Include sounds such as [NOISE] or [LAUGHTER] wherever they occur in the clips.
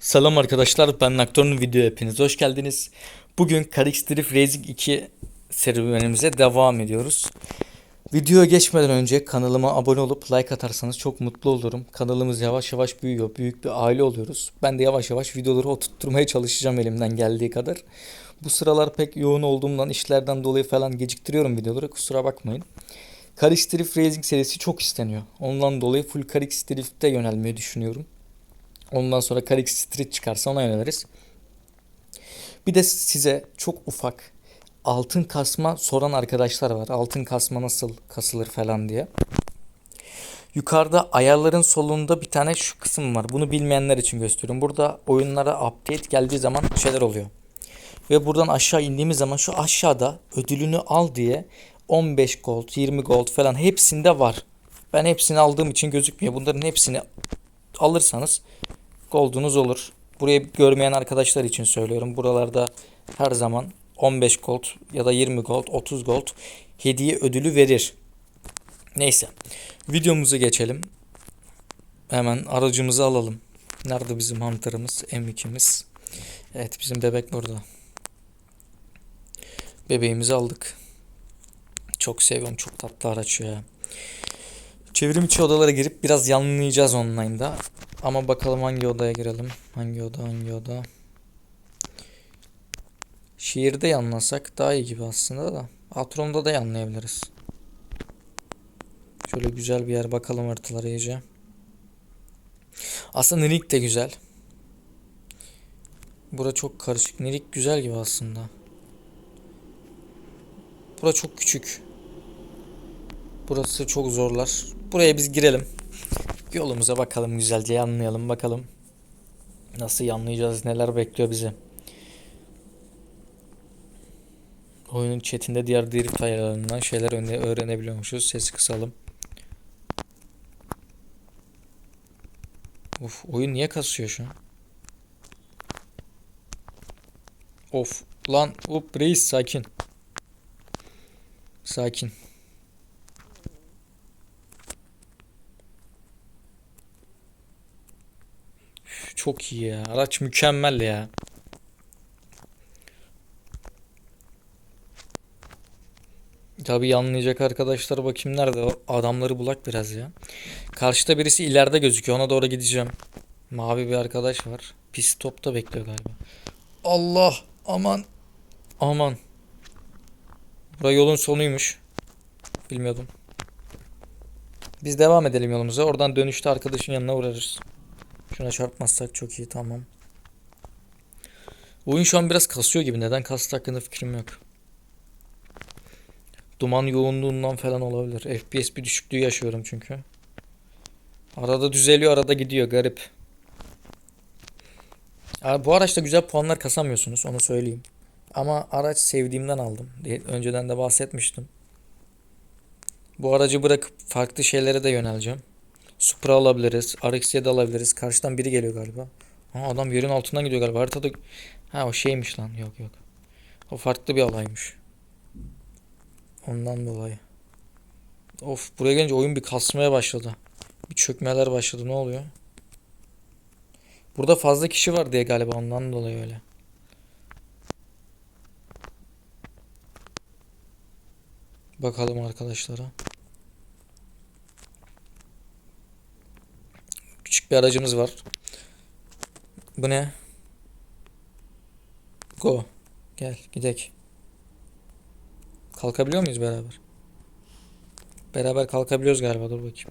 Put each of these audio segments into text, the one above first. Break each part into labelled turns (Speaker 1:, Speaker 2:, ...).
Speaker 1: Selam arkadaşlar ben Nocturne video hepiniz hoş geldiniz. Bugün Carix Drift Racing 2 serüvenimize devam ediyoruz. Videoya geçmeden önce kanalıma abone olup like atarsanız çok mutlu olurum. Kanalımız yavaş yavaş büyüyor. Büyük bir aile oluyoruz. Ben de yavaş yavaş videoları oturtturmaya çalışacağım elimden geldiği kadar. Bu sıralar pek yoğun olduğumdan işlerden dolayı falan geciktiriyorum videoları kusura bakmayın. Carix Drift Racing serisi çok isteniyor. Ondan dolayı full Carix Drift'e yönelmeyi düşünüyorum. Ondan sonra Carix Street çıkarsa ona yöneliriz. Bir de size çok ufak altın kasma soran arkadaşlar var. Altın kasma nasıl kasılır falan diye. Yukarıda ayarların solunda bir tane şu kısım var. Bunu bilmeyenler için gösteriyorum. Burada oyunlara update geldiği zaman şeyler oluyor. Ve buradan aşağı indiğimiz zaman şu aşağıda ödülünü al diye 15 gold, 20 gold falan hepsinde var. Ben hepsini aldığım için gözükmüyor. Bunların hepsini alırsanız gold'unuz olur. Burayı görmeyen arkadaşlar için söylüyorum. Buralarda her zaman 15 gold ya da 20 gold, 30 gold hediye ödülü verir. Neyse. Videomuza geçelim. Hemen aracımızı alalım. Nerede bizim hunter'ımız? M2'miz. Evet bizim bebek burada. Bebeğimizi aldık. Çok seviyorum. Çok tatlı araç ya. Çevrim içi odalara girip biraz yanlayacağız online'da. Ama bakalım hangi odaya girelim. Hangi oda hangi oda. Şiirde yanlasak daha iyi gibi aslında da. Atron'da da yanlayabiliriz. Şöyle güzel bir yer bakalım haritalara iyice. Aslında Nirik de güzel. Bura çok karışık. Nirik güzel gibi aslında. Bura çok küçük. Burası çok zorlar. Buraya biz girelim. Yolumuza bakalım güzelce yanlayalım bakalım. Nasıl yanlayacağız neler bekliyor bizi. Oyunun chatinde diğer drift ayarlarından şeyler öğrenebiliyormuşuz. Sesi kısalım. Of oyun niye kasıyor şu an? Of lan up reis sakin. Sakin. Çok iyi ya. Araç mükemmel ya. Tabii yanlayacak arkadaşlar bakayım nerede o adamları bulak biraz ya. Karşıda birisi ileride gözüküyor ona doğru gideceğim. Mavi bir arkadaş var. Pit stopta bekliyor galiba. Allah aman aman. Bura yolun sonuymuş. Bilmiyordum. Biz devam edelim yolumuza. Oradan dönüşte arkadaşın yanına uğrarız. Şuna çarpmazsak çok iyi tamam. Oyun şu an biraz kasıyor gibi. Neden kastı hakkında fikrim yok. Duman yoğunluğundan falan olabilir. FPS bir düşüklüğü yaşıyorum çünkü. Arada düzeliyor arada gidiyor garip. Bu araçta güzel puanlar kasamıyorsunuz onu söyleyeyim. Ama araç sevdiğimden aldım. Önceden de bahsetmiştim. Bu aracı bırakıp farklı şeylere de yöneleceğim. Supra alabiliriz. RX-7 alabiliriz. Karşıdan biri geliyor galiba. Ha, adam yerin altından gidiyor galiba. Haritada... Ha o şeymiş lan. Yok yok. O farklı bir alaymış. Ondan dolayı. Of buraya gelince oyun bir kasmaya başladı. Bir çökmeler başladı. Ne oluyor? Burada fazla kişi var diye galiba ondan dolayı öyle. Bakalım arkadaşlara. Küçük bir aracımız var. Bu ne? Go. Gel gidek. Kalkabiliyor muyuz beraber? Beraber kalkabiliyoruz galiba dur bakayım.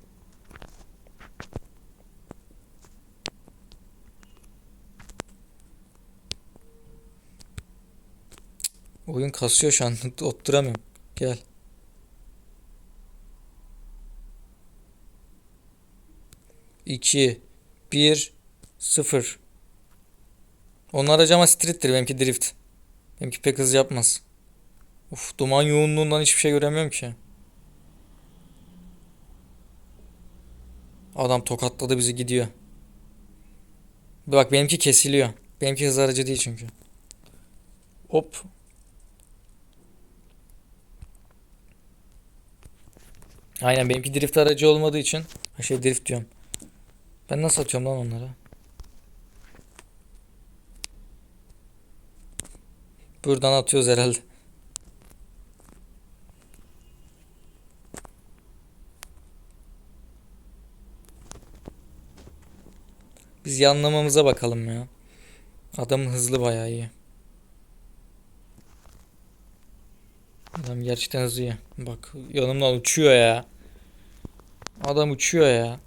Speaker 1: Oyun kasıyor şu an. [LAUGHS] Otturamıyorum. Gel. İki, bir, sıfır. Onun aracı ama street'tir. Benimki drift. Benimki pek hız yapmaz. Uf duman yoğunluğundan hiçbir şey göremiyorum ki. Adam tokatladı bizi gidiyor. Bak benimki kesiliyor. Benimki hız aracı değil çünkü. Hop. Aynen benimki drift aracı olmadığı için. Şey drift diyorum. Ben nasıl atıyorum lan onları? Buradan atıyoruz herhalde. Biz yanlamamıza bakalım ya. Adam hızlı bayağı iyi. Adam gerçekten hızlı ya. Bak yanımdan uçuyor ya. Adam uçuyor ya.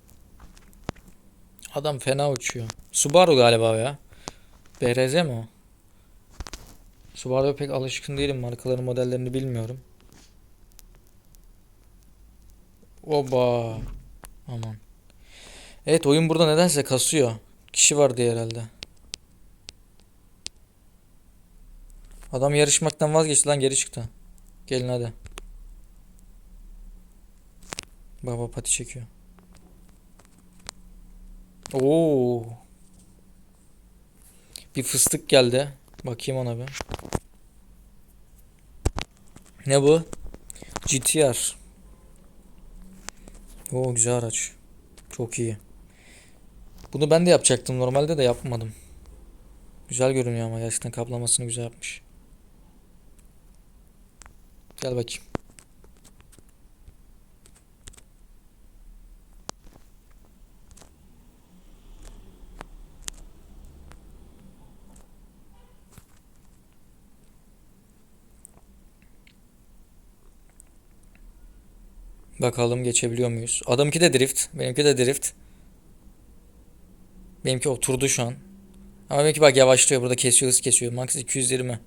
Speaker 1: Adam fena uçuyor. Subaru galiba ya. BRZ mi o? Subaru'ya pek alışkın değilim. Markaların modellerini bilmiyorum. Oba. Aman. Evet oyun burada nedense kasıyor. Kişi var diye herhalde. Adam yarışmaktan vazgeçti lan geri çıktı. Gelin hadi. Baba pati çekiyor. Oo. Bir fıstık geldi. Bakayım ona bir. Ne bu? GTR. Oo güzel araç. Çok iyi. Bunu ben de yapacaktım normalde de yapmadım. Güzel görünüyor ama gerçekten kaplamasını güzel yapmış. Gel bakayım. Bakalım geçebiliyor muyuz? Adamınki de drift. Benimki de drift. Benimki oturdu şu an. Ama benimki bak yavaşlıyor. Burada kesiyor hız kesiyor. Max 220.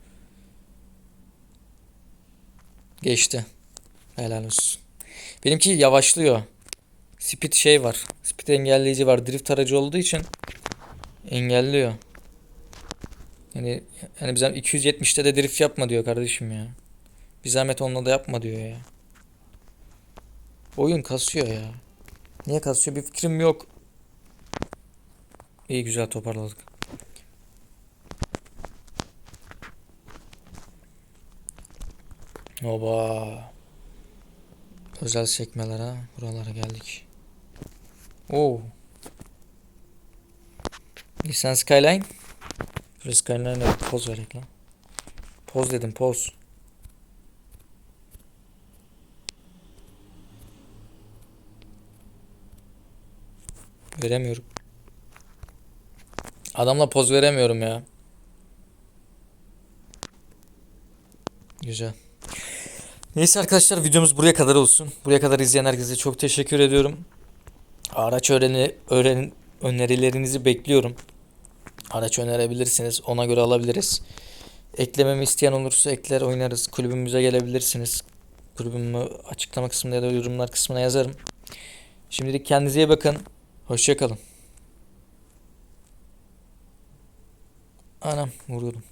Speaker 1: Geçti. Helal olsun. Benimki yavaşlıyor. Speed şey var. Speed engelleyici var. Drift aracı olduğu için engelliyor. Yani yani bizden 270'te de drift yapma diyor kardeşim ya. Bir zahmet onunla da yapma diyor ya. Oyun kasıyor ya. Niye kasıyor bir fikrim yok. İyi güzel toparladık. Oba. Özel sekmeler ha. Buralara geldik. Oo. Nissan Skyline. Skyline'e poz verek lan. Poz dedim poz. Veremiyorum. Adamla poz veremiyorum ya. Güzel. Neyse arkadaşlar videomuz buraya kadar olsun. Buraya kadar izleyen herkese çok teşekkür ediyorum. Araç öğreni, öğren, önerilerinizi bekliyorum. Araç önerebilirsiniz. Ona göre alabiliriz. Eklememi isteyen olursa ekler oynarız. Kulübümüze gelebilirsiniz. Kulübümü açıklama kısmında ya da yorumlar kısmına yazarım. Şimdilik kendinize iyi bakın. Hoşçakalın. Anam vuruyordum.